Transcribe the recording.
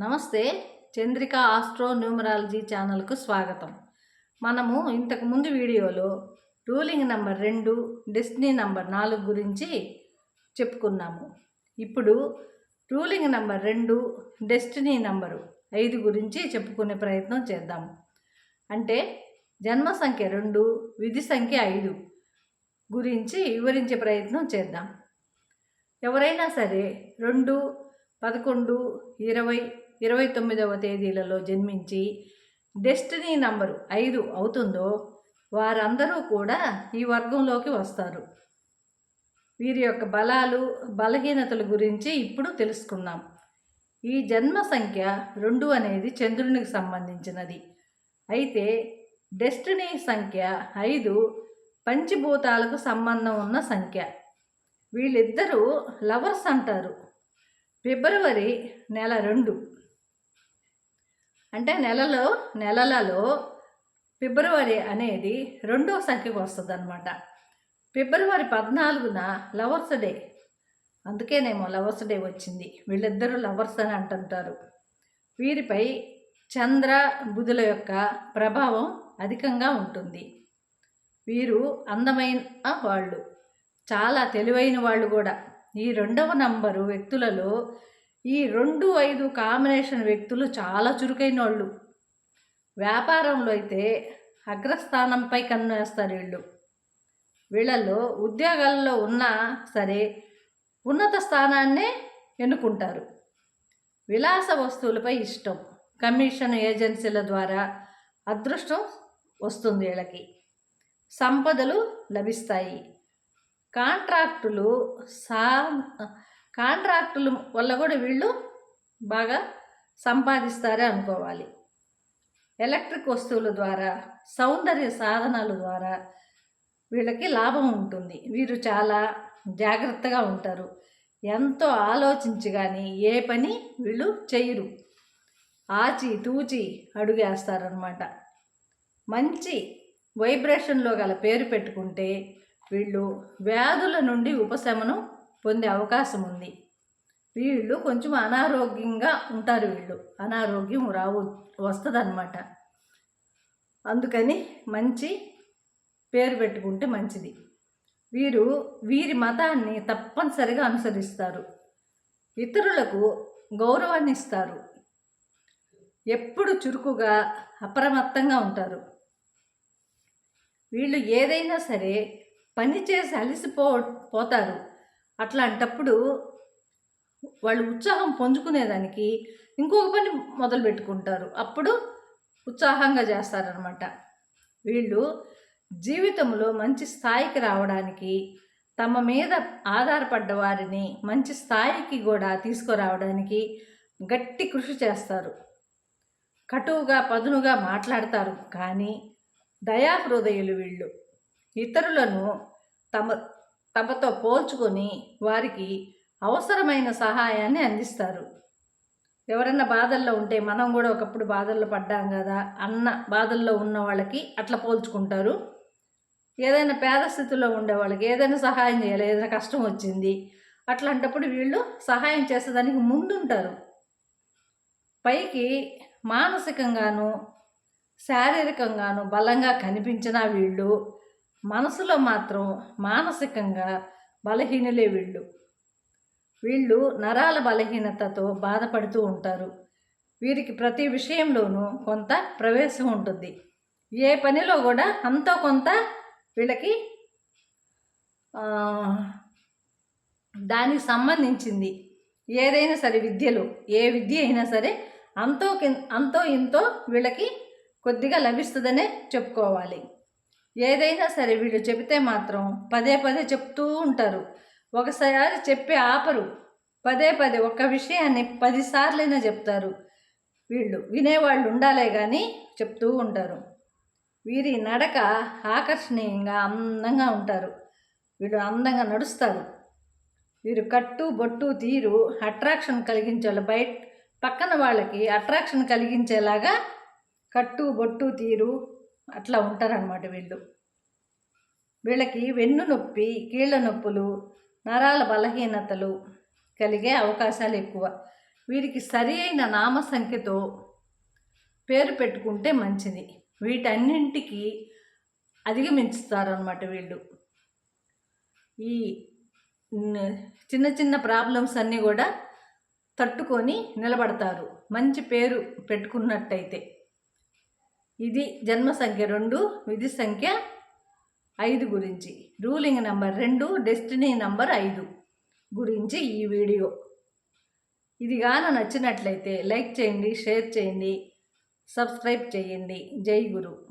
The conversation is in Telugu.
నమస్తే చంద్రిక ఆస్ట్రో న్యూమరాలజీ ఛానల్కు స్వాగతం. మనము ఇంతకుముందు వీడియోలో రూలింగ్ నంబర్ రెండు డెస్టినీ నంబర్ నాలుగు గురించి చెప్పుకున్నాము. ఇప్పుడు రూలింగ్ నంబర్ రెండు డెస్టినీ నంబరు ఐదు గురించి చెప్పుకునే ప్రయత్నం చేద్దాము అంటే జన్మ సంఖ్య రెండు విధి సంఖ్య ఐదు గురించి వివరించే ప్రయత్నం చేద్దాం. ఎవరైనా సరే రెండు పదకొండు ఇరవై ఇరవై తొమ్మిదవ తేదీలలో జన్మించి డెస్టినీ నంబరు ఐదు అవుతుందో వారందరూ కూడా ఈ వర్గంలోకి వస్తారు. వీరి యొక్క బలాలు బలహీనతల గురించి ఇప్పుడు తెలుసుకుందాం. ఈ జన్మ సంఖ్య రెండు అనేది చంద్రునికి సంబంధించినది. అయితే డెస్టినీ సంఖ్య ఐదు పంచభూతాలకు సంబంధం ఉన్న సంఖ్య. వీళ్ళిద్దరూ లవర్స్ అంటారు. ఫిబ్రవరి నెల రెండు అంటే నెలలో నెలలలో ఫిబ్రవరి అనేది రెండో సంఖ్యకు వస్తుంది అనమాట ఫిబ్రవరి పద్నాలుగున లవర్స్ డే. అందుకేనేమో లవర్స్ డే వచ్చింది. వీళ్ళిద్దరూ లవర్స్ అని అంటుంటారు. వీరిపై చంద్ర బుధుల యొక్క ప్రభావం అధికంగా ఉంటుంది. వీరు అందమైన వాళ్ళు. చాలా తెలివైన వాళ్ళు కూడా. ఈ రెండవ నంబరు వ్యక్తులలో ఈ రెండు ఐదు కాంబినేషన్ వ్యక్తులు చాలా చురుకైన వాళ్ళు వ్యాపారంలో అయితే అగ్రస్థానంపై కన్ను వేస్తారు వీళ్ళు. వీళ్ళల్లో ఉద్యోగాల్లో ఉన్నా సరే ఉన్నత స్థానాన్నే ఎన్నుకుంటారు. విలాస వస్తువులపై ఇష్టం కమిషన్ ఏజెన్సీల ద్వారా అదృష్టం వస్తుంది వీళ్ళకి. సంపదలు లభిస్తాయి. కాంట్రాక్టులు సా కాంట్రాక్టుల వల్ల కూడా వీళ్ళు బాగా సంపాదిస్తారే అనుకోవాలి. ఎలక్ట్రిక్ వస్తువుల ద్వారా సౌందర్య సాధనాల ద్వారా వీళ్ళకి లాభం ఉంటుంది. వీరు చాలా జాగ్రత్తగా ఉంటారు. ఎంతో ఆలోచించి కానీ ఏ పని వీళ్ళు చేయరు. ఆచి తూచి అడుగేస్తారనమాట మంచి వైబ్రేషన్లో గల పేరు పెట్టుకుంటే వీళ్ళు వ్యాధుల నుండి ఉపశమనం పొందే అవకాశం ఉంది. వీళ్ళు కొంచెం అనారోగ్యంగా ఉంటారు వీళ్ళు. అనారోగ్యం రావు వస్తుందన్నమాట. అందుకని మంచి పేరు పెట్టుకుంటే మంచిది. వీరు వీరి మతాన్ని తప్పనిసరిగా అనుసరిస్తారు. ఇతరులకు గౌరవాన్ని ఇస్తారు. ఎప్పుడు చురుకుగా అప్రమత్తంగా ఉంటారు. వీళ్ళు ఏదైనా సరే పని చేసి అలసిపో పోతారు. అట్లాంటప్పుడు వాళ్ళు ఉత్సాహం పుంజుకునేదానికి ఇంకొక పని మొదలు పెట్టుకుంటారు. అప్పుడు ఉత్సాహంగా చేస్తారనమాట వీళ్ళు జీవితంలో మంచి స్థాయికి రావడానికి తమ మీద ఆధారపడ్డ వారిని మంచి స్థాయికి కూడా తీసుకురావడానికి గట్టి కృషి చేస్తారు. కటువుగా పదునుగా మాట్లాడతారు. కానీ దయాహృదయులు వీళ్ళు. ఇతరులను తమ తమతో పోల్చుకొని వారికి అవసరమైన సహాయాన్ని అందిస్తారు. ఎవరన్నా బాధల్లో ఉంటే మనం కూడా ఒకప్పుడు బాధల్లో పడ్డాం కదా అన్న బాధల్లో ఉన్న వాళ్ళకి అట్లా పోల్చుకుంటారు. ఏదైనా పేద స్థితిలో ఉండే వాళ్ళకి ఏదైనా సహాయం చేయాలి ఏదైనా కష్టం వచ్చింది అట్లాంటప్పుడు వీళ్ళు సహాయం చేసేదానికి ముందుంటారు. పైకి మానసికంగాను శారీరకంగాను బలంగా కనిపించిన వీళ్ళు మనసులో మాత్రం మానసికంగా బలహీనులే వీళ్ళు. వీళ్ళు నరాల బలహీనతతో బాధపడుతూ ఉంటారు. వీరికి ప్రతి విషయంలోనూ కొంత ప్రవేశం ఉంటుంది. ఏ పనిలో కూడా అంతో కొంత వీళ్ళకి దానికి సంబంధించింది. ఏదైనా సరే విద్యలు ఏ విద్య అయినా సరే అంతో అంతో ఇంతో వీళ్ళకి కొద్దిగా లభిస్తుందనే చెప్పుకోవాలి. ఏదైనా సరే వీళ్ళు చెబితే మాత్రం పదే పదే చెప్తూ ఉంటారు. ఒకసారి చెప్పి ఆపరు. పదే పదే ఒక విషయాన్ని పదిసార్లైనా చెప్తారు. వీళ్ళు వినేవాళ్ళు ఉండాలే కానీ చెప్తూ ఉంటారు. వీరి నడక ఆకర్షణీయంగా అందంగా ఉంటారు. వీళ్ళు అందంగా నడుస్తారు. వీరు కట్టు బొట్టు తీరు అట్రాక్షన్ కలిగించేలా బయట పక్కన వాళ్ళకి అట్రాక్షన్ కలిగించేలాగా కట్టు బొట్టు తీరు అట్లా ఉంటారనమాట వీళ్ళు. వీళ్ళకి వెన్ను నొప్పి కీళ్ళ నొప్పులు నరాల బలహీనతలు కలిగే అవకాశాలు ఎక్కువ. వీరికి సరి అయిన నామ సంఖ్యతో పేరు పెట్టుకుంటే మంచిది. వీటన్నింటికి అధిగమించుతారనమాట వీళ్ళు. ఈ చిన్న చిన్న ప్రాబ్లమ్స్ అన్నీ కూడా తట్టుకొని నిలబడతారు. మంచి పేరు పెట్టుకున్నట్టయితే. ఇది జన్మ సంఖ్య రెండు విధి సంఖ్య ఐదు గురించి. రూలింగ్ నెంబర్ రెండు డెస్టినీ నెంబర్ ఐదు గురించి ఈ వీడియో. ఇది గాన నచ్చినట్లయితే లైక్ చేయండి షేర్ చేయండి సబ్స్క్రైబ్ చేయండి. జై గురు.